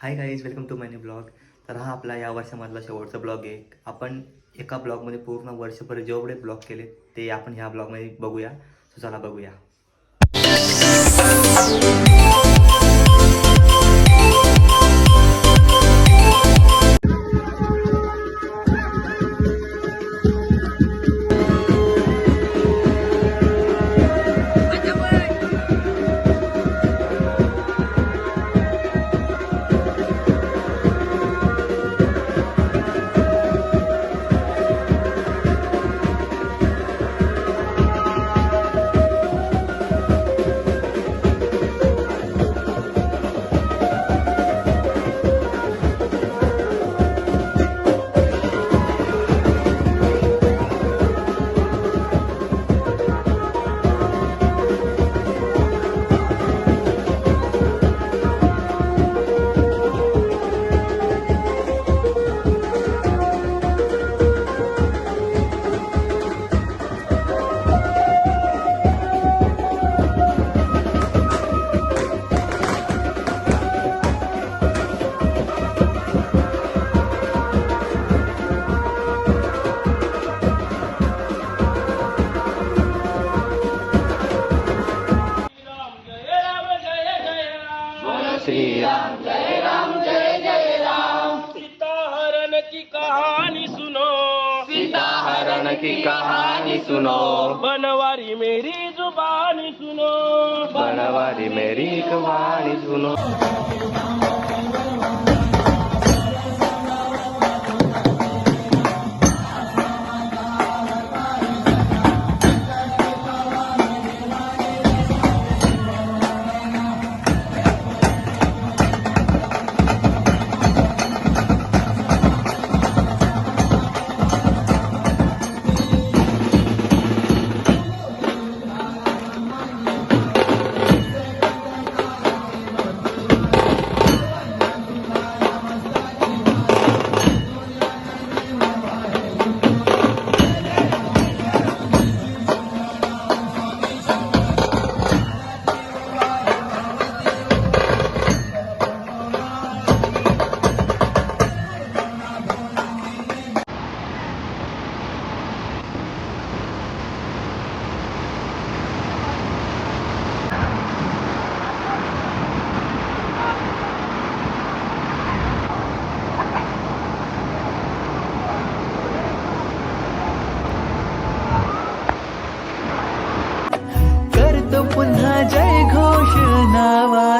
Hi guys welcome to my new blog तर हा आपला या वर्षामधला शेवटचा ब्लॉग आहे. आपण एका ब्लॉगमध्ये पूर्ण वर्षभर जेवढे ब्लॉग केले ते आपण ह्या ब्लॉगमध्ये बघूया. सो चला बघूया.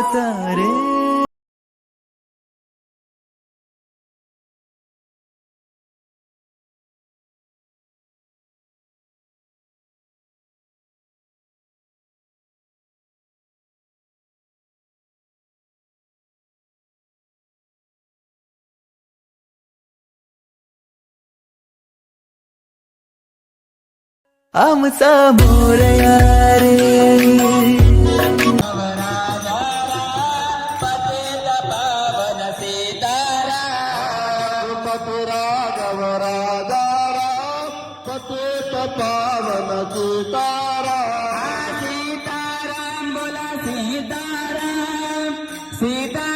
नावाचा रे आमचा मोरया रे పతు రాఘవ రాధారా పతేత పావన సీతారా. సీతారాం బుల సీతారాం సీతా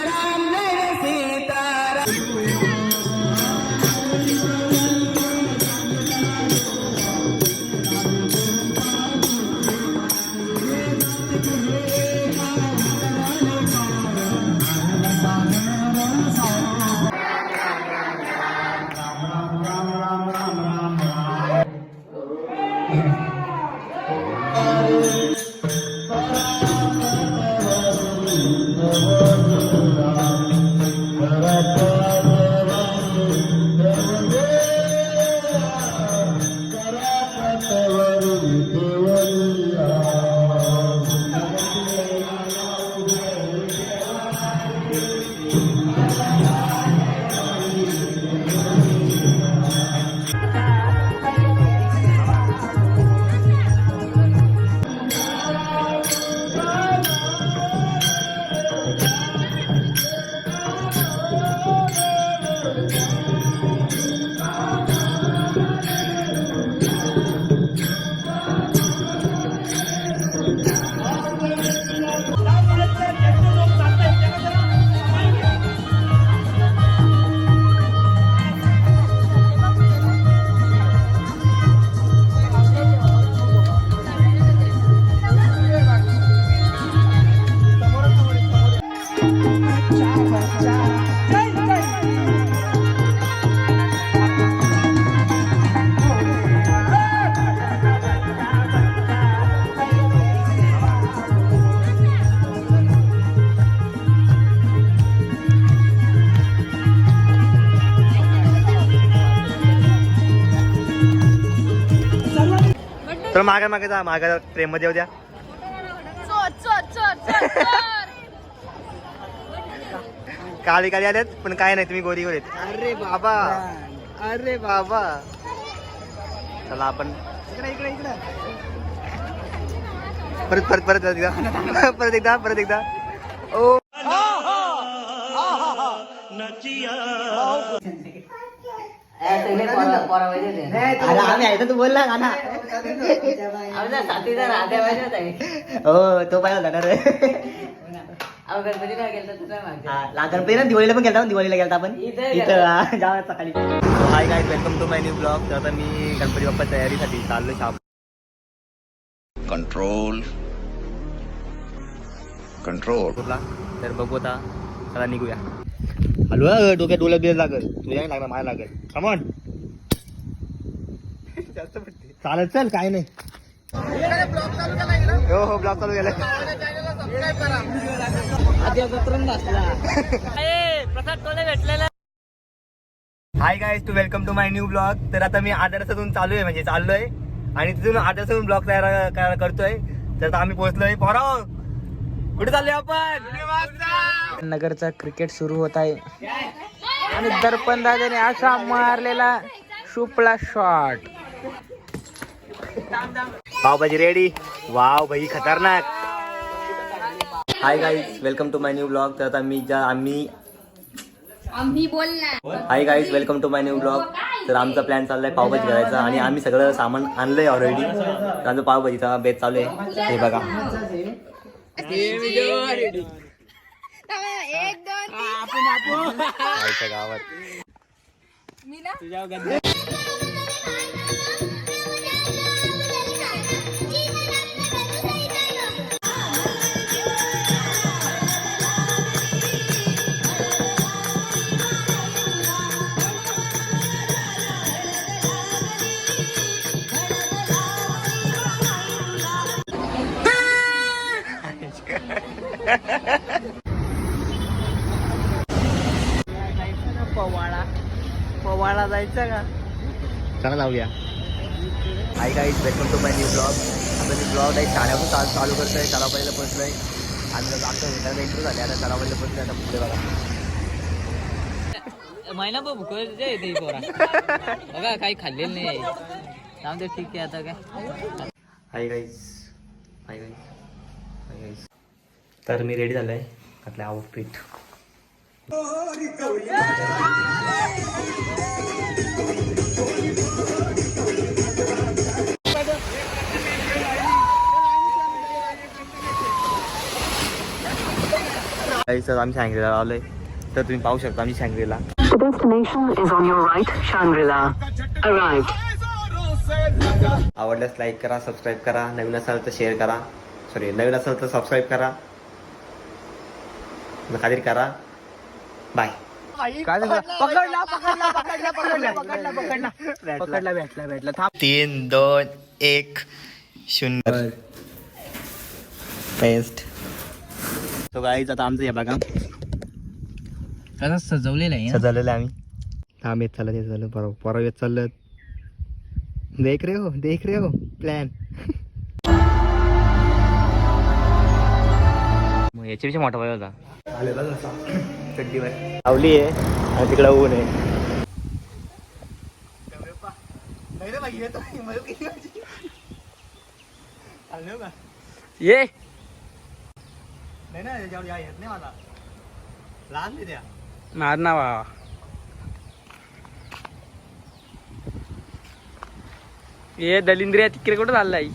तर मागे मागे जा मागे प्रेममध्ये येऊ द्या. चोर चोर चोर चोर चोर काळी काळी आल्यात पण काय नाही तुम्ही गोरी गोरीत. अरे बाबा. अरे बाबा. चला आपण. परत परत परत एकदा. परत एकदा परत एकदा. ओ. अरे आम्ही ना? हो तो पाहिला होता ना रे. हा, ला- गणपती ना दिवाळीला पण गेलता दिवाळीला गेलता आपण. इथं हा, सकाळी hi guys welcome to my new blog तर आता मी गणपती बाप्पा तयारीसाठी चाललो शाप control. Control. तर बघू आता चला निघूया. हलवा डोक्यात डोळ्या बिळ लागल. तुझ्या लागणार माय लागल. कमॉन चालत चल काय नाही. हो हो ब्लॉग चालू गेला hi guys to welcome to my new blog तर आता मी आदर्शातून चालू आहे म्हणजे चाललोय. आणि तिथून आदर्शातून ब्लॉग तयार करतोय. तर आता आम्ही पोहोचलोय. पोराव कुठे चाललोय आपण. नगरचा क्रिकेट सुरू होत आहे. आणि दर्पण दादाने असा मारलेला शुपला शॉट पावभाजी रेडी वाव भाई खतरनाक. Hi guys welcome to my new blog तर आता मी ज्या आम्ही आम्ही बोलणार. Hi guys welcome to my new blog तर आमचा प्लॅन चाललाय पावभाजी करायचा. आणि आम्ही सगळं सामान आणलंय ऑलरेडी तर आमचा पावभाजीचा बेत चालू आहे. हे बघा. एक दोन आईच्या गावात. मी ना लावूया. Hi guys welcome to my new blog आता मी ब्लॉग आहे शाळेपासून चालू चालू करतोय त्याला पहिलं पोहोचलोय. आणि आमच्या मित्राला इंटरव्ह्यू झाले आता त्याला पहिलं पोहोचलोय आता पुढे बघा. महिना येते पोरा. बघा काही खाल्लेलं नाही दे ठीक आहे आता काय. Hi guys hi guys hi guys तर मी रेडी झालो आहे आपल्या आउटफिट तर आम्ही सांगलीला आलोय तर तुम्ही पाहू शकता आम्ही सांगलीला The destination is on your right, Shangri-La. Arrived. आवडल्यास लाईक करा सबस्क्राईब करा नवीन असाल तर शेअर करा. सॉरी नवीन असाल तर सबस्क्राईब करा. खात्री करा. बाय तीन दोन एक शून्य. पेस्ट तो गाईच आता आमचं हे बघा. कसं सजवलेलं आहे सजवलेलं आहे आम्ही. थांब येत चालत येत चाललं परवा परवा येत चाललं देख रे हो देख रे हो. प्लॅन मग याच्यापेक्षा मोठा पाहिजे होता. आलेला जसा चड्डीवर लावली आहे. आणि तिकडं ऊन आहे. ये! नाही ना त्याच्यावर या येत नाही मला. लहान नाही त्या मार ना वा ये दलिंद्रिया तिकडे कुठं चाललाय?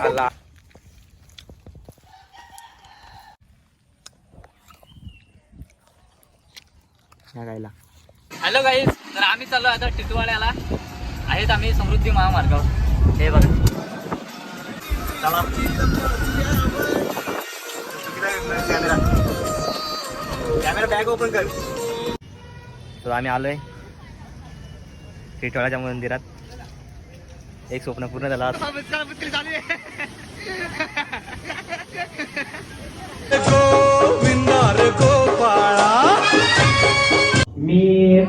आला. हॅलो गाईज तर आम्ही चाललो आता टिटवाड्याला. आहेत आम्ही समृद्धी महामार्गावर. हे बघा. चला. कॅमेरा कॅमेरा बॅग ओपन कर. तर आम्ही आलोय. टिटवाळाच्या मंदिरात. एक स्वप्न पूर्ण झाला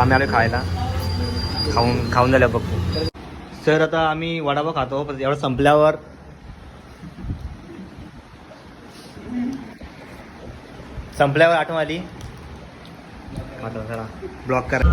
आम्ही आलो खायला. खाऊन खाऊन झाल्या बघतो. सर आता आम्ही वडापाव खातो पण एवढं संपल्यावर संपल्यावर आठवण आली. आता जरा ब्लॉक करा.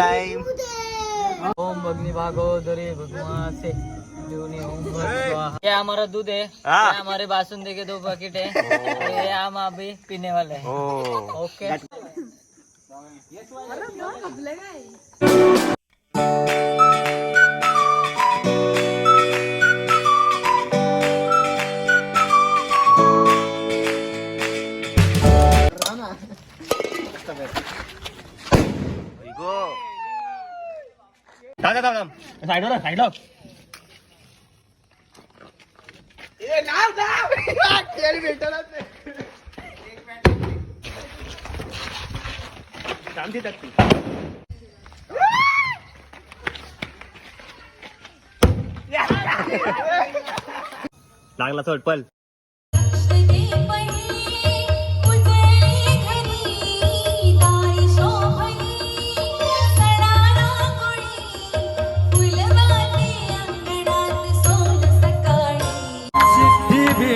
टाइम ओम भगनी भागोदरी भगवान से। जूनी ओम भगवान स्वाहा। ये हमारा दूध है हाँ। ये हमारे बासुंदी के दो पैकेट है ये हम अभी पीने वाले हैं. ओके थांब थांब थांब साईडवर साईडवर लागला सोड पल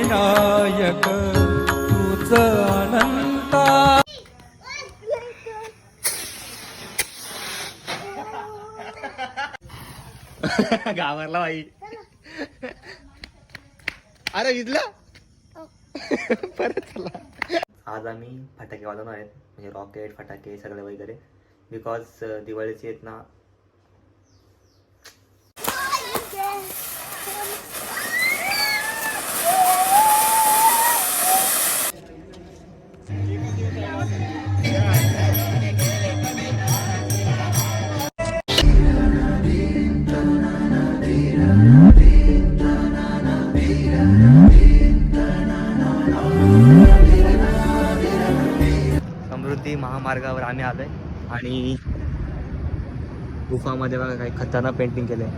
गावाला बाई. अरे परत चला. आज आम्ही फटाके वाजवणार आहेत म्हणजे रॉकेट फटाके सगळे वगैरे. बिकॉज दिवाळीची आहेत ना महामार्गावर आम्ही आलोय. आणि गुफामध्ये बघा काही खतरनाक पेंटिंग केलंय.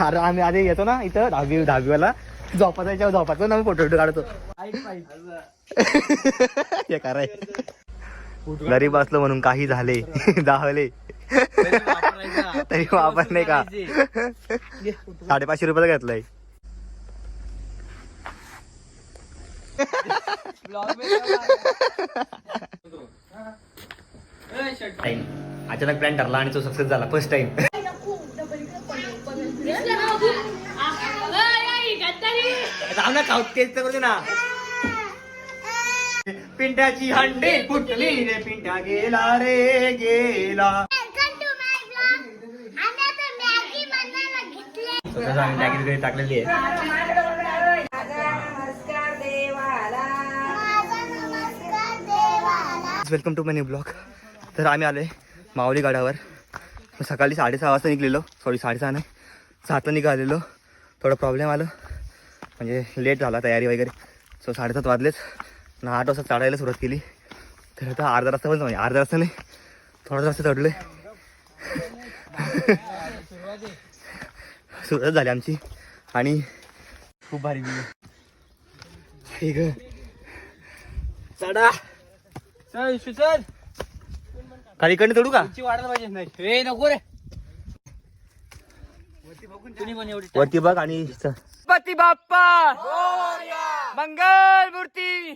अरे आम्ही आधी येतो ना इथं दहावी दहावीवाला. झोपाचा झोपात ना फोटो फोटो काढतो. हे कराय गरीब असलो म्हणून काही झाले दाहले तरी वापर नाही का? साडेपाचशे रुपयाला घेतलंय. टाइम अचानक प्लॅन ठरला आणि तो सक्सेस झाला फर्स्ट टाइम जाऊ ना खाऊ तेच तर करते ना. पिंटाची हंडी फुटली रे पिंटा गेला रे गेला. टाकलेली आहे. Welcome to my new blog तर आम्ही आले माऊली गाड्यावर सकाळी साडेसहा वाजता निघलेलो. सॉरी साडेसहा नाही. सातला निघालेलो. थोडा प्रॉब्लेम आला. म्हणजे लेट झाला तयारी वगैरे. सो साडेसात वाजलेच. आणि आठ वाजता चढायला सुरुवात केली. तर आता अर्धा रस्ता पण म्हणजे अर्धा रस्ता नाही थोडा रस्ता चढलो सुरुवात झाली आमची. आणि खूप भारी. ठीक चढा. चल चल. खाली इकडनं चढू का? वाढायला पाहिजे नाही. नको रे. वरती बघ आणि गणपती बाप्पा. मंगल मूर्ती.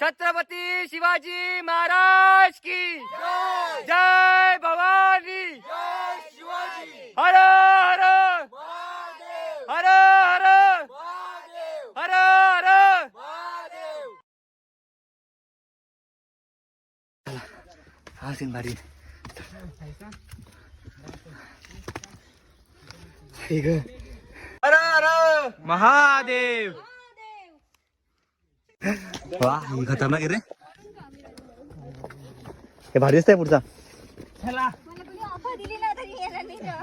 छत्रपती शिवाजी महाराज की. जय. भवानी. हर हर. हर हर. हर हर. हा सीन भारी महादेव. वा ही खतरनाक आहे रे. हे भारी दिसतंय पुढचा. मला तुझी ऑफर दिली ना तरी यायला नाही का?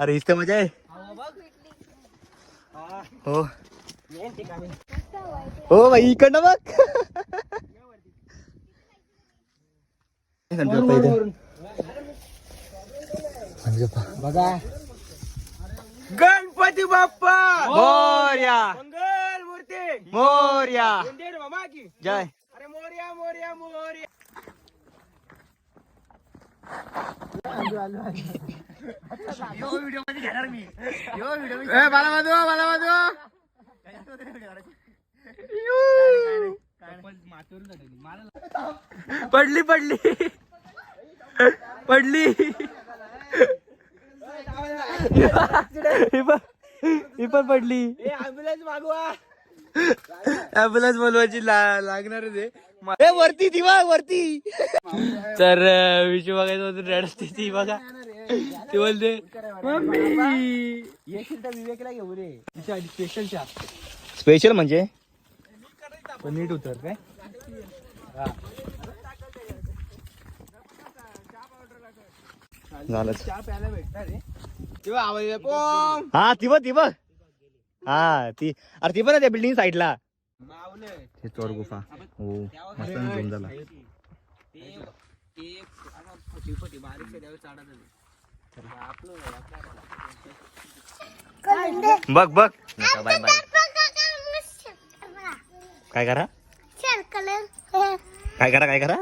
अरे इथं मजा आहे. हो हो. भाई इकडनं बघ. बघा. गणपती बाप्पा! मोरया! मंगल मूर्ती! मोरया! मंदिर मामा की? जय! अरे मोर्या मोर्या मोर्या! ए, पडली पडली! पडली! ही पण पडली. ऍम्ब्युलन्स मागवा. ऍम्ब्युलन्स बोलवायची लागणार आहे ए वरती ती बघ वरती. तर विषय बघायचं होतं रडते ती बघा. ती बोलते विवेकला घेऊ रे स्पेशल चहा स्पेशल म्हणजे? पण नीट उतर काय? झालं. चहा प्यायला भेटणार रे हा ती बघ ती बघ. हा ती अरे ती पण आहे त्या बिल्डिंग साईडला हे चोर गुफा. हो मस्त झूम झाला. बघ बघ. Bye bye. काय करा? काय करा काय करा?